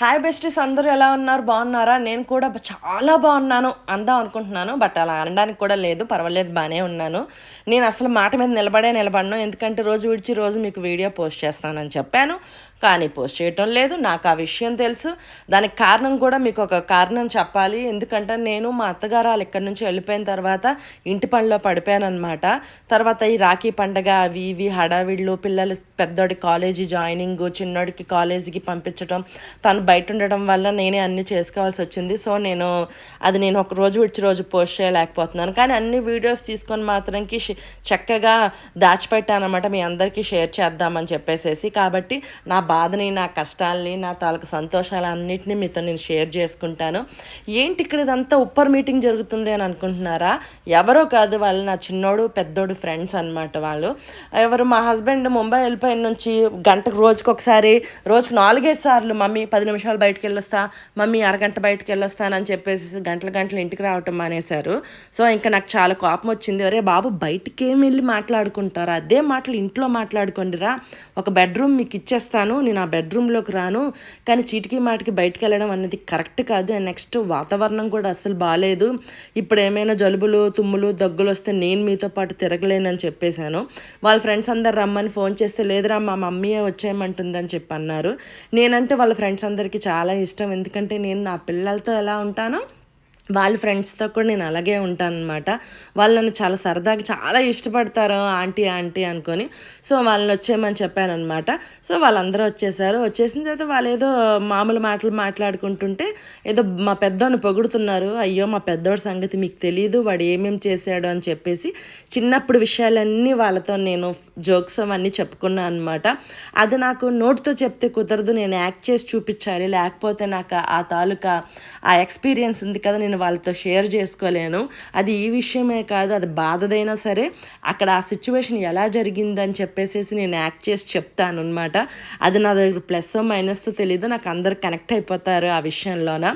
Hi besties అందరూ ఎలా ఉన్నారు? బాగున్నారా? నేను కూడా చాలా బాగున్నాను అందాం అనుకుంటున్నాను బట్ అలా అనడానికి కూడా లేదు పర్వాలేదు బాగానే ఉన్నాను. నేను అసలు మాట మీద నిలబడే నిలబడను ఎందుకంటే రోజు విడిచి రోజు మీకు వీడియో పోస్ట్ చేస్తానని చెప్పాను. కానీ పోస్ట్ చేయటం లేదు. నాకు ఆ విషయం తెలుసు. దానికి కారణం కూడా మీకు ఒక కారణం చెప్పాలి. ఎందుకంటే నేను మా అత్తగారు వాళ్ళు ఇక్కడి నుంచి వెళ్ళిపోయిన తర్వాత ఇంటి పనిలో పడిపోయాను అనమాట తర్వాత ఈ రాఖీ పండగ అవి ఇవి హడావిళ్ళు పిల్లలు పెద్దోడి కాలేజీ జాయినింగ్ చిన్నోడికి కాలేజీకి పంపించడం తను బయట ఉండడం వల్ల నేనే అన్ని చేసుకోవాల్సి వచ్చింది. సో నేను అది నేను ఒక రోజు విడిచి రోజు పోస్ట్ చేయలేకపోతున్నాను. కానీ అన్ని వీడియోస్ తీసుకొని మాత్రంకి చక్కగా దాచిపెట్టానమాట మీ అందరికీ షేర్ చేద్దామని చెప్పేసేసి. కాబట్టి నా బాధని నా కష్టాలని నా తాలూకు సంతోషాలు అన్నింటినీ మీతో నేను షేర్ చేసుకుంటాను. ఏంటి ఇక్కడ ఇదంతా ఉప్పర్ మీటింగ్ జరుగుతుంది అని అనుకుంటున్నారా? ఎవరో కాదు వాళ్ళు నా చిన్నోడు పెద్దోడు ఫ్రెండ్స్ అన్నమాట వాళ్ళు. ఎవరు మా హస్బెండ్ ముంబై వెళ్ళిపోయిన నుంచి గంటకు రోజుకి ఒకసారి రోజుకు నాలుగైదు సార్లు మమ్మీ పది నిమిషాలు బయటకు వెళ్ళొస్తా మమ్మీ అరగంట బయటకు వెళ్ళొస్తానని చెప్పేసి గంటల గంటలు ఇంటికి రావటం మానేశారు. సో ఇంకా నాకు చాలా కోపం వచ్చింది. అరే బాబు బయటికి వెళ్ళి మాట్లాడుకుంటారు? అదే మాటలు ఇంట్లో మాట్లాడుకోండిరా. ఒక బెడ్రూమ్ మీకు ఇచ్చేస్తాను నేను ఆ బెడ్రూమ్లోకి రాను కానీ చీటికి మాటికి బయటకు వెళ్ళడం అనేది కరెక్ట్ కాదు. అండ్ నెక్స్ట్ వాతావరణం కూడా అస్సలు బాగాలేదు ఇప్పుడు ఏమైనా జలుబులు తుమ్ములు దగ్గులు వస్తే నేను మీతో పాటు తిరగలేనని చెప్పేశాను. వాళ్ళ ఫ్రెండ్స్ అందరు రమ్మని ఫోన్ చేస్తే లేదురా మా మమ్మీయే వచ్చేయమంటుందని చెప్పి అన్నారు. నేనంటే వాళ్ళ ఫ్రెండ్స్ అందరికీ చాలా ఇష్టం. ఎందుకంటే నేను నా పిల్లలతో ఎలా ఉంటానో వాళ్ళ ఫ్రెండ్స్తో కూడా నేను అలాగే ఉంటాను అనమాట వాళ్ళు నన్ను చాలా సరదాగా చాలా ఇష్టపడతారు ఆంటీ ఆంటీ అనుకొని. సో వాళ్ళని వచ్చేయమని చెప్పానమాట సో వాళ్ళందరూ వచ్చేసారు. వచ్చేసిన తర్వాత వాళ్ళు ఏదో మామూలు మాటలు మాట్లాడుకుంటుంటే ఏదో మా పెద్దోడిని పొగుడుతున్నారు. అయ్యో మా పెద్దోడి సంగతి మీకు తెలియదు వాడు ఏమేమి చేశాడు అని చెప్పేసి చిన్నప్పుడు విషయాలన్నీ వాళ్ళతో నేను జోక్స్ అవన్నీ చెప్పుకున్నాను అనమాట అది నాకు నోటితో చెప్తే కుదరదు. నేను యాక్ట్ చేసి చూపించాలి. లేకపోతే నాకు ఆ తాలూకా ఆ ఎక్స్పీరియన్స్ ఉంది కదా నేను వాళ్ళతో షేర్ చేసుకోలేను. అది ఈ విషయమే కాదు అది బాధదైనా సరే అక్కడ ఆ సిచ్యువేషన్ ఎలా జరిగిందని చెప్పేసేసి నేను యాక్ట్ చేసి చెప్తాను అనమాట అది నా దగ్గర ప్లస్ మైనస్ తెలీదు నాకు అందరు కనెక్ట్ అయిపోతారు ఆ విషయంలోన.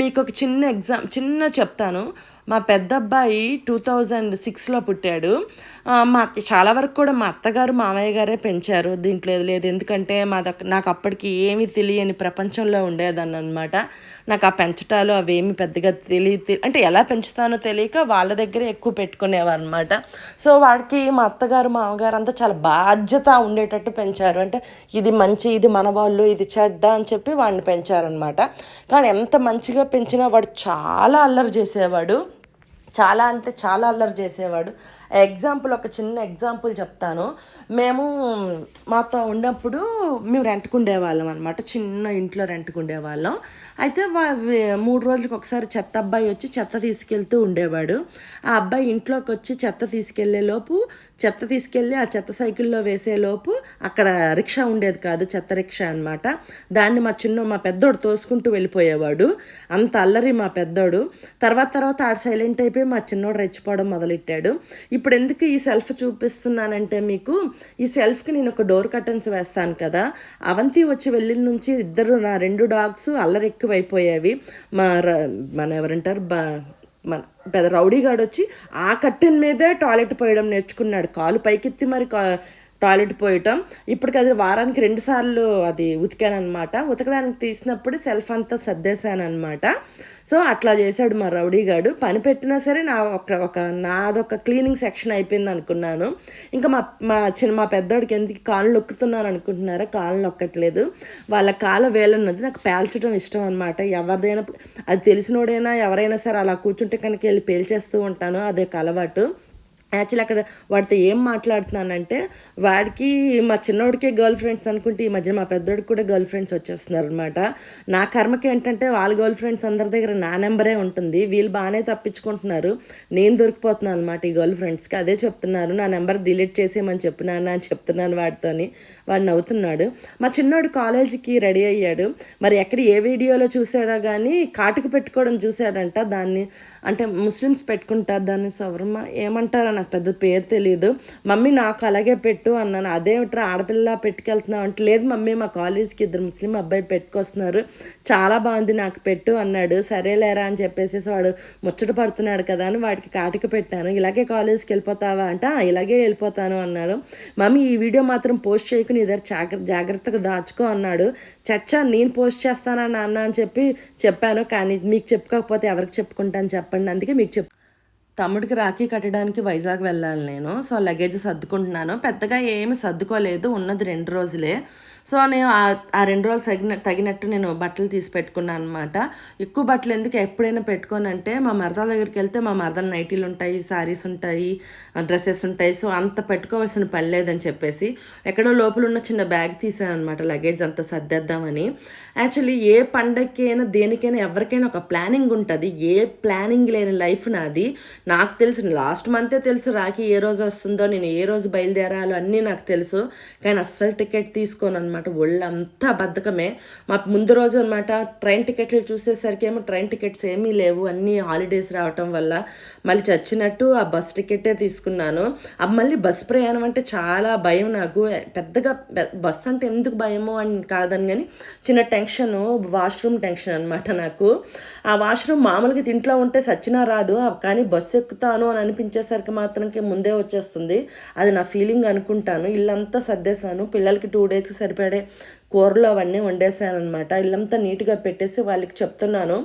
మీకు ఒక చిన్న ఎగ్జామ్ చిన్న చెప్తాను. మా పెద్ద అబ్బాయి టూ థౌజండ్ సిక్స్లో పుట్టాడు. మా చాలా వరకు కూడా మా అత్తగారు మామయ్య గారే పెంచారు. దీంట్లో లేదు. ఎందుకంటే మా దక్ నాకు అప్పటికి ఏమీ తెలియని ప్రపంచంలో ఉండేదాన్ని అనమాట నాకు ఆ పెంచటాలు అవేమి పెద్దగా తెలియ అంటే ఎలా పెంచుతానో తెలియక వాళ్ళ దగ్గరే ఎక్కువ పెట్టుకునేవారు అనమాట సో వాడికి మా అత్తగారు మామగారు అంతా చాలా బాధ్యత ఉండేటట్టు పెంచారు. అంటే ఇది మంచి ఇది మన వాళ్ళు ఇది చెడ్డ అని చెప్పి వాడిని పెంచారనమాట కానీ ఎంత మంచిగా పెంచినా వాడు చాలా అల్లరి చేసేవాడు. చాలా అంటే చాలా అల్లరి చేసేవాడు. ఎగ్జాంపుల్ ఒక చిన్న ఎగ్జాంపుల్ చెప్తాను. మేము మాతో ఉన్నప్పుడు మేము రెంట్కు ఉండేవాళ్ళం అనమాట చిన్న ఇంట్లో రెంట్కు ఉండేవాళ్ళం అయితే మూడు రోజులకు ఒకసారి చెత్త అబ్బాయి వచ్చి చెత్త తీసుకెళ్తూ ఉండేవాడు. ఆ అబ్బాయి ఇంట్లోకి వచ్చి చెత్త తీసుకెళ్ళేలోపు చెత్త తీసుకెళ్ళి ఆ చెత్త సైకిల్లో వేసేలోపు అక్కడ రిక్షా ఉండేది కాదు చెత్త రిక్షా అనమాట దాన్ని మా చిన్న మా పెద్దోడు తోసుకుంటూ వెళ్ళిపోయేవాడు. అంత అల్లరి మా పెద్దోడు. తర్వాత తర్వాత ఆడ సైలెంట్ అయిపోయి మా చిన్నోడు రెచ్చిపోవడం మొదలెట్టాడు. ఇప్పుడు ఎందుకు ఈ సెల్ఫ్ చూపిస్తున్నానంటే మీకు ఈ సెల్ఫ్కి నేను ఒక డోర్ కర్టన్స్ వేస్తాను కదా అవంతి వచ్చి వెళ్ళిన నుంచి ఇద్దరు నా రెండు డాగ్స్ అల్లరి ఎక్కువైపోయేవి. మా మన ఎవరంటారు బా మన పెద్ద రౌడీగాడు వచ్చి ఆ కట్టెన్ మీదే టాయిలెట్ పోయడం నేర్చుకున్నాడు. కాలు పైకెత్తి మరి కా- టాయిలెట్ పోయటం. ఇప్పటికి అది వారానికి రెండు సార్లు అది ఉతికానమాట ఉతకడానికి తీసినప్పుడు సెల్ఫ్ అంతా సర్దేశానమాట అనమాట సో అట్లా చేశాడు మా రౌడీ గాడు. పని పెట్టినా సరే నా ఒక ఒక నాదొక క్లీనింగ్ సెక్షన్ అయిపోయింది అనుకున్నాను. ఇంకా మా మా చిన్న మా పెద్దోడికి ఎందుకు కాళ్ళు నొక్కుతున్నాను అనుకుంటున్నారా? కాళ్ళు నొక్కట్లేదు. వాళ్ళ కాళ్ళ వేలన్నది నాకు పేల్చడం ఇష్టం అనమాట ఎవరిదైనా అది తెలిసినోడైనా ఎవరైనా సరే అలా కూర్చుంటే కనుక వెళ్ళి పేల్చేస్తూ ఉంటాను. అదొక అలవాటు. యాక్చువల్ అక్కడ వాడితో ఏం మాట్లాడుతున్నానంటే వాడికి మా చిన్నోడికే గర్ల్ ఫ్రెండ్స్ అనుకుంటే ఈ మధ్య మా పెద్దోడికి కూడా గర్ల్ ఫ్రెండ్స్ వచ్చేస్తున్నారు అనమాట నా కర్మకి ఏంటంటే వాళ్ళ గర్ల్ ఫ్రెండ్స్ అందరి దగ్గర నా నెంబరే ఉంటుంది. వీళ్ళు బాగానే తప్పించుకుంటున్నారు. నేను దొరికిపోతున్నాను అనమాట ఈ గర్ల్ ఫ్రెండ్స్కి. అదే చెప్తున్నారు నా నెంబర్ డిలీట్ చేసేయమని చెప్పినాను అని చెప్తున్నాను వాడితోని. వాడు నవ్వుతున్నాడు. మా చిన్నోడు కాలేజీకి రెడీ అయ్యాడు. మరి ఎక్కడ ఏ వీడియోలో చూసాడో కానీ కాటుకు పెట్టుకోవడం చూశాడంట దాన్ని. అంటే ముస్లిమ్స్ పెట్టుకుంటారు దాన్ని సవర్మ. ఏమంటారో నాకు పెద్ద పేరు తెలియదు మమ్మీ నాకు అలాగే పెట్టు అన్నాను. అదేమిట్రా ఆడపిల్ల పెట్టుకెళ్తున్నావు అంటే లేదు మమ్మీ మా కాలేజ్కి ఇద్దరు ముస్లిం అబ్బాయి పెట్టుకొస్తున్నారు. చాలా బాగుంది నాకు పెట్టు అన్నాడు. సరేలేరా అని చెప్పేసి వాడు ముచ్చట పడుతున్నాడు కదా అని వాడికి కాటికి పెట్టాను. ఇలాగే కాలేజ్కి వెళ్ళిపోతావా అంటే ఇలాగే వెళ్ళిపోతాను అన్నాడు. మమ్మీ ఈ వీడియో మాత్రం పోస్ట్ చేయకు నీ దగ్గర జాగ్ర జాగ్రత్తగా దాచుకో అన్నాడు. చచ్చా నేను పోస్ట్ చేస్తానా నాన్న అని చెప్పి చెప్పాను. కానీ మీకు చెప్పుకోకపోతే ఎవరికి చెప్పుకుంటాను చెప్పండి. అందుకే మీకు చెప్పు తమ్ముడికి రాఖీ కట్టడానికి వైజాగ్ వెళ్ళాలి నేను. సో లగేజ్ సర్దుకుంటున్నాను. పెద్దగా ఏమి సర్దుకోలేదు. ఉన్నది రెండు రోజులే. సో నేను ఆ- రెండు రోజులు తగిన తగినట్టు నేను బట్టలు తీసి పెట్టుకున్నాను అనమాట ఎక్కువ బట్టలు ఎందుకు ఎప్పుడైనా పెట్టుకోనంటే మా మరదల దగ్గరికి వెళ్తే మా మరదల నైటీలు ఉంటాయి సారీస్ ఉంటాయి డ్రెస్సెస్ ఉంటాయి. సో అంత పెట్టుకోవాల్సిన పని లేదని చెప్పేసి ఎక్కడో లోపల ఉన్న చిన్న బ్యాగ్ తీసాను అనమాట లగేజ్ అంతా సర్దేద్దామని. యాక్చువల్లీ ఏ పండగకైనా దేనికైనా ఎవరికైనా ఒక ప్లానింగ్ ఉంటుంది. ఏ ప్లానింగ్ లేని లైఫ్ నాది. నాకు తెలుసు లాస్ట్ మంతే తెలుసు రాఖీ ఏ రోజు వస్తుందో నేను ఏ రోజు బయలుదేరాలో అన్నీ నాకు తెలుసు. కానీ అస్సలు టికెట్ తీసుకోను అనమాట ఒళ్ళంతా బద్ధకమే. మా ముందు రోజు అనమాట ట్రైన్ టికెట్లు చూసేసరికి ఏమో ట్రైన్ టికెట్స్ ఏమీ లేవు. అన్నీ హాలిడేస్ రావటం వల్ల మళ్ళీ చచ్చినట్టు ఆ బస్ టికెటే తీసుకున్నాను. ఆ మళ్ళీ బస్ ప్రయాణం అంటే చాలా భయం నాకు. పెద్దగా బస్సు బస్ అంటే ఎందుకు భయము అని కాదని కానీ చిన్న టెన్షన్ వాష్రూమ్ టెన్షన్ అనమాట నాకు. ఆ వాష్రూమ్ మామూలుగా ఇంట్లో ఉంటే సచ్చినా రాదు. కానీ బస్సు ఎక్కుతాను అని అనిపించేసరికి మాత్రంకి ముందే వచ్చేస్తుంది. అది నా ఫీలింగ్ అనుకుంటాను. ఇల్లంతా సర్దేశాను. పిల్లలకి టూ డేస్కి సరిపడే కూరలు అవన్నీ వండేసాను అనమాట ఇల్లంతా నీట్గా పెట్టేసి వాళ్ళకి చెప్తున్నాను.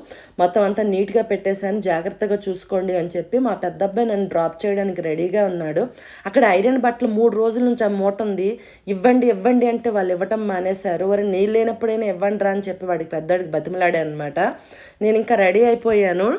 మొత్తం అంతా నీట్గా పెట్టేశాను. జాగ్రత్తగా చూసుకోండి అని చెప్పి మా పెద్ద అబ్బాయి నన్ను డ్రాప్ చేయడానికి రెడీగా ఉన్నాడు. అక్కడ ఐరన్ బట్టలు మూడు రోజుల నుంచి ఆ మూట ఉంది. ఇవ్వండి ఇవ్వండి అంటే వాళ్ళు ఇవ్వటం మానేశారు. వారు నీళ్ళు లేనప్పుడైనా ఇవ్వండి రా అని చెప్పి వాడికి పెద్దవాడికి బతిమలాడాను అనమాట నేను ఇంకా రెడీ అయిపోయాను.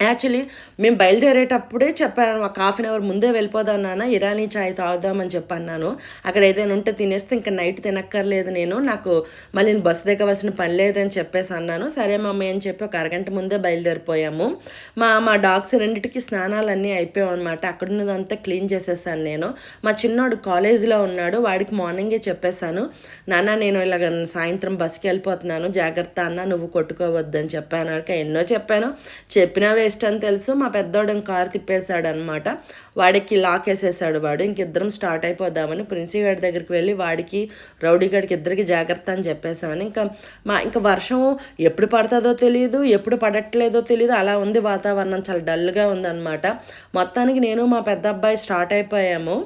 యాక్చువల్లీ మేము బయలుదేరేటప్పుడే చెప్పాను ఒక హాఫ్ అన్ అవర్ ముందే వెళ్ళిపోదాం నాన్న ఇరానీ చాయ్ తాగుదామని చెప్పన్నాను. అక్కడ ఏదైనా ఉంటే తినేస్తే ఇంకా నైట్ తినక్కర్లేదు నేను నాకు మళ్ళీ నేను బస్సు దిగవలసిన పని లేదని చెప్పేసి అన్నాను. సరే మమ్మీ అని చెప్పి ఒక అరగంట ముందే బయలుదేరిపోయాము. మా మా డాగ్స్ రెండింటికి స్నానాలు అన్నీ అయిపోయాం అనమాట అక్కడ ఉన్నదంతా క్లీన్ చేసేసాను నేను. మా చిన్నోడు కాలేజీలో ఉన్నాడు వాడికి మార్నింగే చెప్పేశాను. నాన్న నేను ఇలాగ సాయంత్రం బస్సుకి వెళ్ళిపోతున్నాను జాగ్రత్త అన్న నువ్వు కొట్టుకోవద్దని చెప్పాను. అక్క ఎన్నో చెప్పాను. చెప్పినవే వేస్ట్ అని తెలుసు. మా పెద్దోడు కారు తిప్పేశాడు అనమాట వాడికి లాక్ వేసేసాడు వాడు. ఇంకిద్దరం స్టార్ట్ అయిపోదామని ప్రిన్సీ గారి దగ్గరికి వెళ్ళి వాడికి రౌడీగాడికి ఇద్దరికి జాగ్రత్త అని చెప్పేశాను. ఇంకా మా ఇంకా వర్షం ఎప్పుడు పడుతుందో తెలియదు ఎప్పుడు పడట్లేదో తెలియదు అలా ఉంది వాతావరణం. చాలా డల్గా ఉందన్నమాట మొత్తానికి నేను మా పెద్ద అబ్బాయి స్టార్ట్ అయిపోయాము.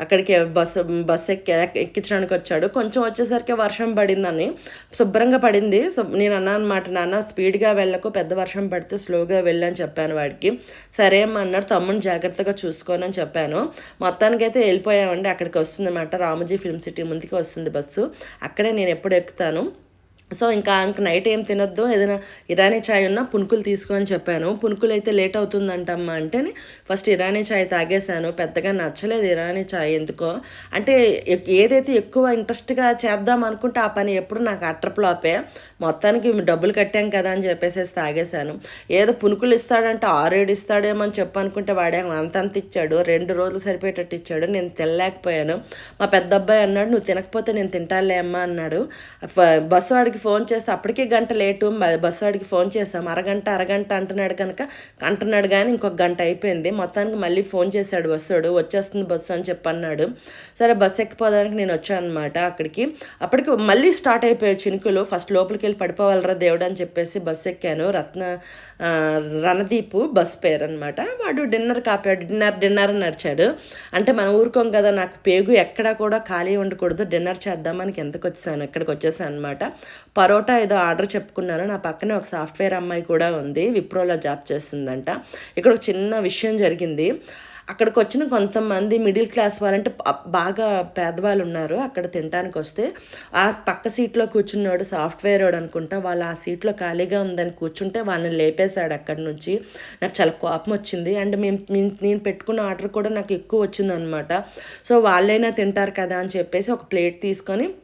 అక్కడికి బస్సు బస్సు ఎక్కి ఎక్కించడానికి వచ్చాడు కొంచెం వచ్చేసరికి వర్షం పడిందని. శుభ్రంగా పడింది. సో నేను అన్నాను అనమాట నాన్న స్పీడ్గా వెళ్ళకు పెద్ద వర్షం పడితే స్లోగా వెళ్ళని చెప్పాను వాడికి. సరే అమ్మ అన్నాడు. తమ్ముని జాగ్రత్తగా చూసుకోనని చెప్పాను. మొత్తానికైతే వెళ్ళిపోయామండి. అక్కడికి వస్తుందన్నమాట రామజీ ఫిల్మ్ సిటీ ముందుకి వస్తుంది బస్సు. అక్కడే నేను ఎప్పుడు ఎక్కుతాను. సో ఇంకా ఇంక నైట్ ఏం తినొద్దు. ఏదైనా ఇరానీ చాయ్ ఉన్నా పునుకులు తీసుకో అని చెప్పాను. పునుకులు అయితే లేట్ అవుతుందంటమ్మా అంటేనే ఫస్ట్ ఇరానీ చాయ్ తాగేశాను. పెద్దగా నచ్చలేదు ఇరానీ చాయ్ ఎందుకో. అంటే ఏదైతే ఎక్కువ ఇంట్రెస్ట్గా చేద్దాం అనుకుంటే ఆ పని ఎప్పుడు నాకు అట్రప్లాపే మొత్తానికి డబ్బులు కట్టాం కదా అని చెప్పేసి తాగేశాను. ఏదో పునుకులు ఇస్తాడంటే ఆరేడు ఇస్తాడేమో అని చెప్పనుకుంటే వాడేమో అంతంత ఇచ్చాడు. రెండు రోజులు సరిపోయేటట్టు ఇచ్చాడు. నేను తినలేకపోయాను. మా పెద్ద అబ్బాయి అన్నాడు నువ్వు తినకపోతే నేను తింటాలే అమ్మా అన్నాడు. బస్సు వాడికి ఫోన్ చేస్తే అప్పటికే గంట లేటు బస్సు వాడికి ఫోన్ చేసాం అరగంట అరగంట అంటున్నాడు కనుక అంటున్నాడు కానీ ఇంకొక గంట అయిపోయింది. మొత్తానికి మళ్ళీ ఫోన్ చేశాడు బస్సుడు వచ్చేస్తుంది బస్సు అని చెప్పి అన్నాడు. సరే బస్సు ఎక్కిపోదానికి నేను వచ్చాను అనమాట అక్కడికి. అప్పటికి మళ్ళీ స్టార్ట్ అయిపోయాయి చినుకులు. ఫస్ట్ లోపలికి వెళ్ళి పడిపోవాలరా దేవుడు అని చెప్పేసి బస్సు ఎక్కాను. రత్న రణదీపు బస్ పేరు అనమాట వాడు డిన్నర్ కాపాడు. డిన్నర్ డిన్నర్ అని నడిచాడు. అంటే మనం ఊరుకోం కదా నాకు పేగు ఎక్కడా కూడా ఖాళీ ఉండకూడదు. డిన్నర్ చేద్దామని ఎంతకు వచ్చేసాను. ఇక్కడికి వచ్చేసాను అనమాట పరోటా ఏదో ఆర్డర్ చెప్పుకున్నాను. నా పక్కనే ఒక సాఫ్ట్వేర్ అమ్మాయి కూడా ఉంది. విప్రోలో జాబ్ చేస్తుందంట. ఇక్కడ ఒక చిన్న విషయం జరిగింది. అక్కడికి వచ్చిన కొంతమంది మిడిల్ క్లాస్ వాళ్ళంటే బాగా పేదవాళ్ళు ఉన్నారు. అక్కడ తినడానికి వస్తే ఆ పక్క సీట్లో కూర్చున్నాడు సాఫ్ట్వేర్ వాడు అనుకుంటా. వాళ్ళు ఆ సీట్లో ఖాళీగా ఉందని కూర్చుంటే వాళ్ళని లేపేశాడు అక్కడి నుంచి. నాకు చాలా కోపం వచ్చింది. అండ్ మేము- నేను పెట్టుకున్న ఆర్డర్ కూడా నాకు ఎక్కువ వచ్చిందనమాట. సో వాళ్ళైనా తింటారు కదా అని చెప్పేసి ఒక ప్లేట్ తీసుకొని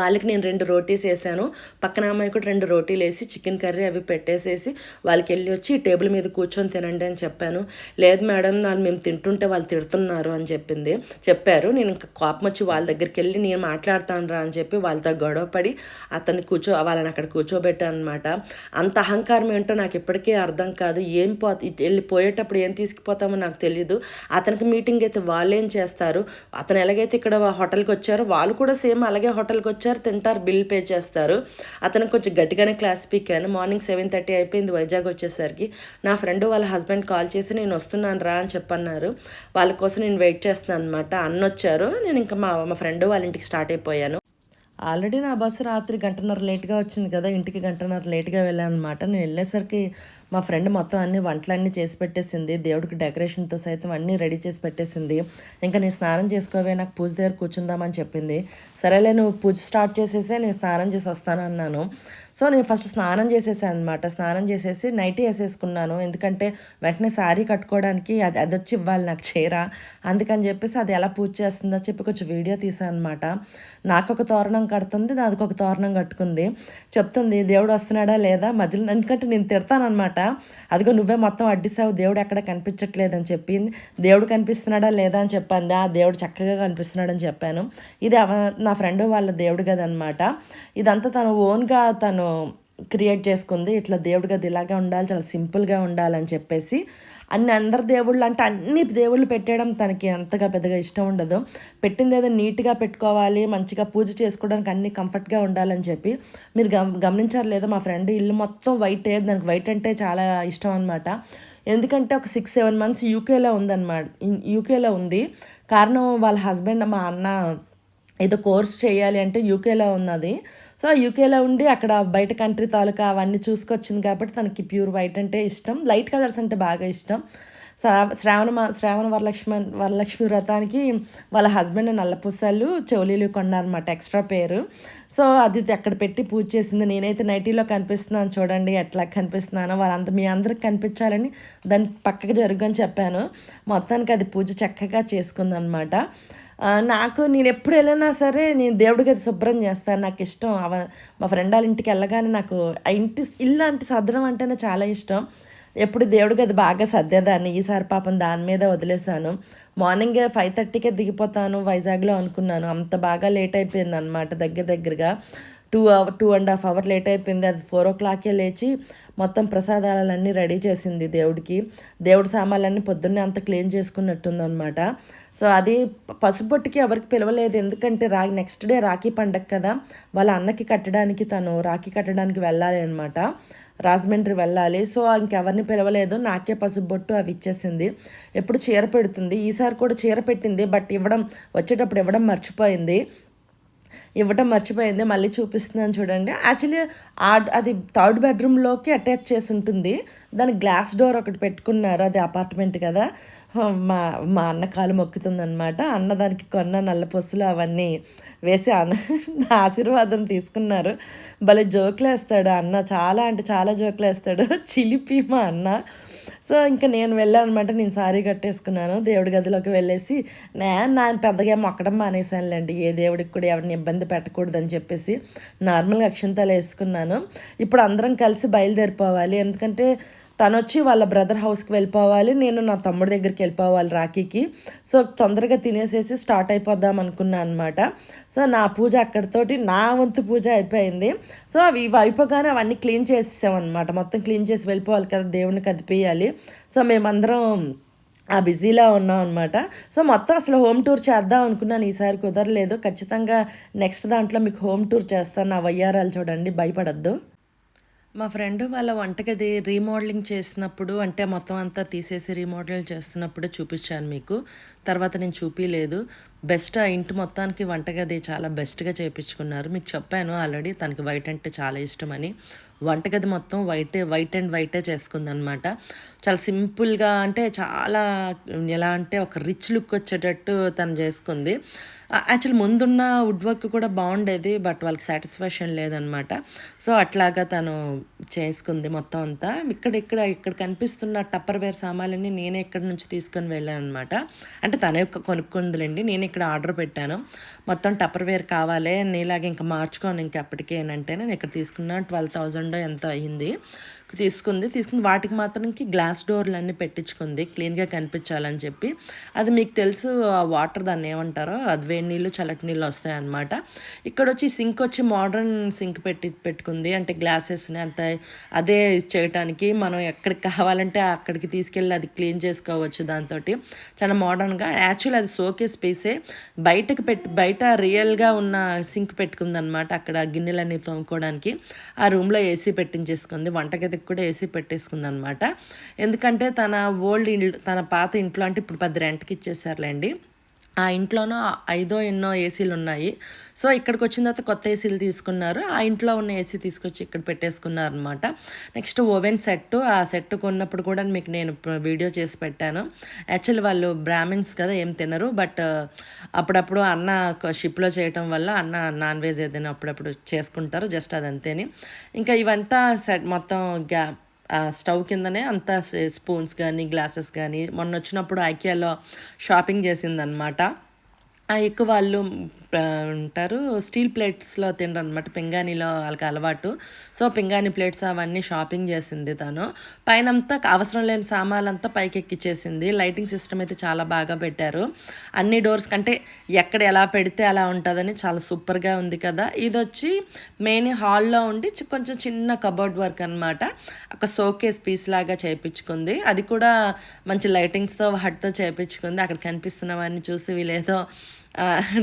వాళ్ళకి నేను రెండు రోటీస్ వేసాను. పక్కన అమ్మాయి కూడా రెండు రోటీలు వేసి చికెన్ కర్రీ అవి పెట్టేసేసి వాళ్ళకి వెళ్ళి వచ్చి టేబుల్ మీద కూర్చొని తినండి అని చెప్పాను. లేదు మేడం వాళ్ళు మేము తింటుంటే వాళ్ళు తిడుతున్నారు అని చెప్పింది. చెప్పారు. నేను ఇంకా కోపం వచ్చి వాళ్ళ దగ్గరికి వెళ్ళి నేను మాట్లాడతాను రా అని చెప్పి వాళ్ళతో గొడవ పడి అతన్ని కూర్చో వాళ్ళని అక్కడ కూర్చోబెట్టాను అనమాట అంత అహంకారం ఏంటో నాకు ఇప్పటికీ అర్థం కాదు. ఏం పో వెళ్ళి పోయేటప్పుడు ఏం తీసుకుపోతామో నాకు తెలియదు అతనికి మీటింగ్ అయితే వాళ్ళు ఏం చేస్తారు? అతను ఎలాగైతే ఇక్కడ హోటల్కి వచ్చారో వాళ్ళు కూడా సేమ్ అలాగే హోటల్కి వచ్చారు తింటారు బిల్ పే చేస్తారు. అతను కొంచెం గట్టిగానే క్లాస్ పీకాను. మార్నింగ్ సెవెన్ థర్టీ అయిపోయింది వైజాగ్ వచ్చేసరికి. నా ఫ్రెండ్ వాళ్ళ హస్బెండ్ కాల్ చేసి నేను వస్తున్నాను రా అని చెప్పన్నారు. వాళ్ళ కోసం నేను వెయిట్ చేస్తున్నాను అనమాట అన్న వచ్చారు. నేను ఇంకా మా మా ఫ్రెండ్ వాళ్ళ ఇంటికి స్టార్ట్ అయిపోయాను. ఆల్రెడీ నా బస్సు రాత్రి గంటన్నర లేట్గా వచ్చింది కదా ఇంటికి గంటన్నర లేట్గా వెళ్ళాను అనమాట నేను వెళ్ళేసరికి మా ఫ్రెండ్ మొత్తం అన్ని వంటలన్నీ చేసి పెట్టేసింది. దేవుడికి డెకరేషన్తో సైతం అన్నీ రెడీ చేసి పెట్టేసింది. ఇంకా నేను స్నానం చేసుకోవే నాకు పూజ దగ్గర కూర్చుందామని చెప్పింది. సరేలే నువ్వు పూజ స్టార్ట్ చేసేసే నేను స్నానం చేసి వస్తాను అన్నాను సో నేను ఫస్ట్ స్నానం చేసేసాను అనమాట స్నానం చేసేసి నైటీ వేసేసుకున్నాను. ఎందుకంటే వెంటనే శారీ కట్టుకోవడానికి అది అది వచ్చి ఇవ్వాలి నాకు చీర. అందుకని చెప్పేసి అది ఎలా పూజ చేస్తుందో చెప్పి కొంచెం వీడియో తీసాను అనమాట నాకు ఒక తోరణం కడుతుంది దానికి ఒక తోరణం కట్టుకుంది. చెప్తుంది దేవుడు వస్తున్నాడా లేదా? మధ్యలో ఎందుకంటే నేను తిడతానమాట అదిగో నువ్వే మొత్తం అడ్డిసావు దేవుడు ఎక్కడ కనిపించట్లేదని చెప్పి దేవుడు కనిపిస్తున్నాడా లేదా అని చెప్పాను. ఆ దేవుడు చక్కగా కనిపిస్తున్నాడని చెప్పాను. ఇది నా ఫ్రెండ్ వాళ్ళ దేవుడు కదనమాట ఇదంతా తను ఓన్గా తను క్రియేట్ చేసుకుంది. ఇట్లా దేవుడి గది ఇలాగే ఉండాలి చాలా సింపుల్గా ఉండాలని చెప్పేసి అన్ని అందరి దేవుళ్ళు అంటే అన్ని దేవుళ్ళు పెట్టడం తనకి అంతగా పెద్దగా ఇష్టం ఉండదు. పెట్టింది ఏదో నీట్గా పెట్టుకోవాలి మంచిగా పూజ చేసుకోవడానికి అన్ని కంఫర్ట్గా ఉండాలని చెప్పి మీరు గమ గమనించారు లేదో మా ఫ్రెండ్ ఇల్లు మొత్తం వైట్ దానికి వైట్ అంటే చాలా ఇష్టం అనమాట ఎందుకంటే ఒక సిక్స్ సెవెన్ మంత్స్ యూకేలో ఉందన్నమాట. యూకేలో ఉంది. కారణం వాళ్ళ హస్బెండ్ మా అన్న ఏదో కోర్స్ చేయాలి అంటే యూకేలో ఉన్నది. సో యూకేలో ఉండి అక్కడ బయట కంట్రీ తాలూకా అవన్నీ చూసుకొచ్చింది కాబట్టి తనకి ప్యూర్ వైట్ అంటే ఇష్టం. లైట్ కలర్స్ అంటే బాగా ఇష్టం. శ్రావణ శ్రావణ వరలక్ష్మి వరలక్ష్మి వ్రతానికి వాళ్ళ హస్బెండ్ నల్లపూసలు చెవులీలు కొన్నారనమాట ఎక్స్ట్రా పేరు. సో అది అక్కడ పెట్టి పూజ చేసింది. నేనైతే నైటీలో కనిపిస్తున్నాను చూడండి ఎట్లా కనిపిస్తున్నానో. వాళ్ళంతా మీ అందరికి కనిపించాలని దాన్ని పక్కకు జరుగు అని చెప్పాను. మొత్తానికి అది పూజ చక్కగా చేసుకుందనమాట నాకు నేను ఎప్పుడు వెళ్ళినా సరే నేను దేవుడికి అది శుభ్రం చేస్తాను. నాకు ఇష్టం. మా ఫ్రెండ్ వాళ్ళ ఇంటికి వెళ్ళగానే నాకు ఆ ఇంటి ఇల్లు అంటే సదరం అంటేనే చాలా ఇష్టం. ఎప్పుడు దేవుడికి అది బాగా సర్దేదాన్ని. ఈసారి పాపం దాని మీద వదిలేశాను. మార్నింగ్ ఫైవ్ థర్టీకే దిగిపోతాను వైజాగ్లో అనుకున్నాను. అంత బాగా లేట్ అయిపోయింది అనమాట దగ్గర దగ్గరగా. Two hour two and half hour late అయిపోయింది. అది ఫోర్ ఓ క్లాకే లేచి మొత్తం ప్రసాదాలన్నీ రెడీ చేసింది దేవుడికి. దేవుడి సామాన్లన్నీ పొద్దున్నే అంత క్లీన్ చేసుకున్నట్టుందనమాట సో అది పసుపొట్టుకి ఎవరికి పిలవలేదు. ఎందుకంటే రా నెక్స్ట్ డే రాఖీ పండగ కదా. వాళ్ళ అన్నకి కట్టడానికి తను రాఖీ కట్టడానికి వెళ్ళాలి అనమాట రాజమండ్రి వెళ్ళాలి. సో ఇంకెవరిని పిలవలేదు. నాకే పసుపు బొట్టు అవి ఇచ్చేసింది. ఎప్పుడు చీర పెడుతుంది. ఈసారి కూడా చీర పెట్టింది. బట్ ఇవ్వడం వచ్చేటప్పుడు ఇవ్వడం మర్చిపోయింది. ఇవ్వటం మర్చిపోయింది మళ్ళీ చూపిస్తున్నాను చూడండి. యాక్చువల్లీ అది థర్డ్ బెడ్రూమ్లోకి అటాచ్ చేసి ఉంటుంది. దాని గ్లాస్ డోర్ ఒకటి పెట్టుకున్నారు అది అపార్ట్మెంట్ కదా. మా మా అన్న కాలు మొక్కుతుందనమాట అన్న దానికి కొన్న నల్ల పొస్సులు అవన్నీ వేసి అన్న ఆశీర్వాదం తీసుకున్నారు. భలే జోకులు వేస్తాడు అన్న. చాలా అంటే చాలా జోకులు వేస్తాడు చిలిపి మా అన్న. సో ఇంకా నేను వెళ్ళానమాట నేను సారీ కట్టేసుకున్నాను దేవుడి గదిలోకి వెళ్ళేసి నేను నా పెద్దగా మొక్కడం మానేశానులేండి ఏ దేవుడికి కూడా ఎవరిని ఇబ్బంది పెట్టకూడదని చెప్పేసి నార్మల్గా అక్షంతాలు వేసుకున్నాను. ఇప్పుడు అందరం కలిసి బయలుదేరిపోవాలి ఎందుకంటే తను వచ్చి వాళ్ళ బ్రదర్ హౌస్కి వెళ్ళిపోవాలి నేను నా తమ్ముడి దగ్గరికి వెళ్ళిపోవాలి రాఖీకి. సో తొందరగా తినేసేసి స్టార్ట్ అయిపోద్దాం అనుకున్నాను అనమాట సో నా పూజ అక్కడితోటి నా వంతు పూజ అయిపోయింది. సో అవి అయిపోగానే అవన్నీ క్లీన్ చేసేసామన్నమాట మొత్తం క్లీన్ చేసి వెళ్ళిపోవాలి కదా దేవుని కదిపేయాలి. సో మేమందరం ఆ బిజీలో ఉన్నాం అనమాట సో మొత్తం అసలు హోమ్ టూర్ చేద్దాం అనుకున్నాను. ఈసారి కుదరలేదు. ఖచ్చితంగా నెక్స్ట్ దాంట్లో మీకు హోమ్ టూర్ చేస్తాను. నా వయ్యారాలు చూడండి భయపడద్దు. మా ఫ్రెండ్ వాళ్ళ వంటగది రీమోడలింగ్ చేసినప్పుడు అంటే మొత్తం అంతా తీసేసి రీమోడల్ చేస్తున్నప్పుడు చూపించాను మీకు. తర్వాత నేను చూపించలేదు బెస్ట్ ఆ ఇంటి మొత్తానికి వంటగది చాలా బెస్ట్గా చేయించుకున్నారు మీకు చెప్పాను ఆల్రెడీ తనకి వైట్ అంటే చాలా ఇష్టమని. వంటగది మొత్తం వైట్ వైట్ అండ్ వైటే చేసుకుందనమాట. చాలా సింపుల్గా అంటే చాలా ఎలా అంటే ఒక రిచ్ లుక్ వచ్చేటట్టు తను చేసుకుంది. యాక్చువల్ ముందున్న వుడ్ వర్క్ కూడా బాగుండేది బట్ వాళ్ళకి సాటిస్ఫాక్షన్ లేదనమాట. సో అట్లాగా తను చేసుకుంది మొత్తం అంతా. ఇక్కడ ఇక్కడ ఇక్కడ కనిపిస్తున్న టప్పర్ వేర్ సామాన్లన్నీ నేనే ఇక్కడ నుంచి తీసుకొని వెళ్ళాను అనమాట అంటే తనే కొనుక్కుందిలేండి నేను ఇక్కడ ఆర్డర్ పెట్టాను. మొత్తం టప్పర్ వేర్ కావాలి నీలాగే ఇంకా మార్చుకోను ఇంకా అప్పటికే ఏంటంటే నేను ఇక్కడ తీసుకున్న ట్వెల్వ్ థౌజండ్ ఎంత అయింది? తీసుకుంది. తీసుకుని వాటికి మాత్రంకి గ్లాస్ డోర్లు అన్నీ పెట్టించుకుంది. క్లీన్గా కనిపించాలని చెప్పి. అది మీకు తెలుసు ఆ వాటర్ దాన్ని ఏమంటారో? అది వేడి నీళ్ళు చల్లటి నీళ్ళు వస్తాయన్నమాట. ఇక్కడ వచ్చి సింక్ వచ్చి మోడర్న్ సింక్ పెట్టి పెట్టుకుంది. అంటే గ్లాసెస్ని అంత అదే చేయటానికి మనం ఎక్కడికి కావాలంటే అక్కడికి తీసుకెళ్ళి అది క్లీన్ చేసుకోవచ్చు దాంతో చాలా మోడర్న్గా. యాక్చువల్ అది సోకే స్పేసే బయటకు పెట్టి బయట రియల్గా ఉన్న సింక్ పెట్టుకుందనమాట అక్కడ గిన్నెలన్నీ తోముకోవడానికి. ఆ రూమ్లో ఏసీ పెట్టించేసుకుంది. వంటగదికి గదికి కూడా ఏసీ పెట్టేసుకుంది అనమాట ఎందుకంటే తన ఓల్డ్ ఇల్లు తన పాత ఇంట్లో అంటే ఇప్పుడు పెద్ద రెంట్కి ఇచ్చేసారులేండి. ఆ ఇంట్లోనూ ఐదో ఎన్నో ఏసీలు ఉన్నాయి. సో ఇక్కడికి వచ్చిన తర్వాత కొత్త ఏసీలు తీసుకున్నారు. ఆ ఇంట్లో ఉన్న ఏసీ తీసుకొచ్చి ఇక్కడ పెట్టేసుకున్నారు అనమాట నెక్స్ట్ ఓవెన్ సెట్ ఆ సెట్ కొన్నప్పుడు కూడా మీకు నేను వీడియో చేసి పెట్టాను. యాక్చువల్లీ వాళ్ళు బ్రాహ్మిన్స్ కదా ఏం తినరు. బట్ అప్పుడప్పుడు అన్న షిప్లో చేయటం వల్ల అన్న నాన్ వెజ్ ఏదైనా అప్పుడప్పుడు చేసుకుంటారు. జస్ట్ అదంతేని. ఇంకా ఇవంతా సెట్ మొత్తం గ్యా స్టవ్ కిందనే అంతా స్పూన్స్ కానీ గ్లాసెస్ కానీ మొన్న వచ్చినప్పుడు ఐకియాలో షాపింగ్ చేసిందనమాట. ఎక్కువ వాళ్ళు ఉంటారు. స్టీల్ ప్లేట్స్లో తినరు అనమాట పింగాణిలో వాళ్ళకి అలవాటు. సో పింగాణి ప్లేట్స్ అవన్నీ షాపింగ్ చేసింది తను. పైన అంతా అవసరం లేని సామాన్లంతా పైకి ఎక్కిచ్చేసింది లైటింగ్ సిస్టమ్ అయితే చాలా బాగా పెట్టారు. అన్ని డోర్స్ కంటే ఎక్కడ ఎలా పెడితే అలా ఉంటుందని చాలా సూపర్గా ఉంది కదా. ఇది వచ్చి మెయిన్ హాల్లో ఉండి కొంచెం చిన్న కబోర్డ్ వర్క్ అనమాట ఒక సోకేస్ పీస్ లాగా చేయించుకుంది అది కూడా మంచి లైటింగ్స్తో హట్తో చేయించుకుంది అక్కడ కనిపిస్తున్నవన్నీ చూసి వీళ్ళేదో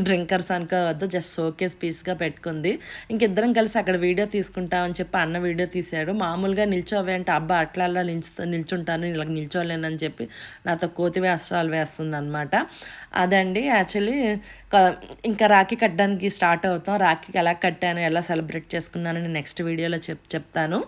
డ్రింకర్స్ అనుకోవద్దు జస్ట్ షోకేస్ పీస్గా పెట్టుకుంది. ఇంకిద్దరం కలిసి అక్కడ వీడియో తీసుకుంటామని చెప్పి అన్న వీడియో తీశాడు. మామూలుగా నిల్చోవే అంటే అబ్బా అట్లా అలా నిల్చు నిల్చుంటాను ఇలా నిల్చోలేనని చెప్పి నాతో కోతి వేస్త్రాలు వేస్తుంది అనమాట అదండి యాక్చువల్లీ ఇంకా రాఖీ కట్టడానికి స్టార్ట్ అవుతాం. రాఖీకి ఎలా కట్టాను ఎలా సెలబ్రేట్ చేసుకున్నానని నెక్స్ట్ వీడియోలో చెప్ చెప్తాను.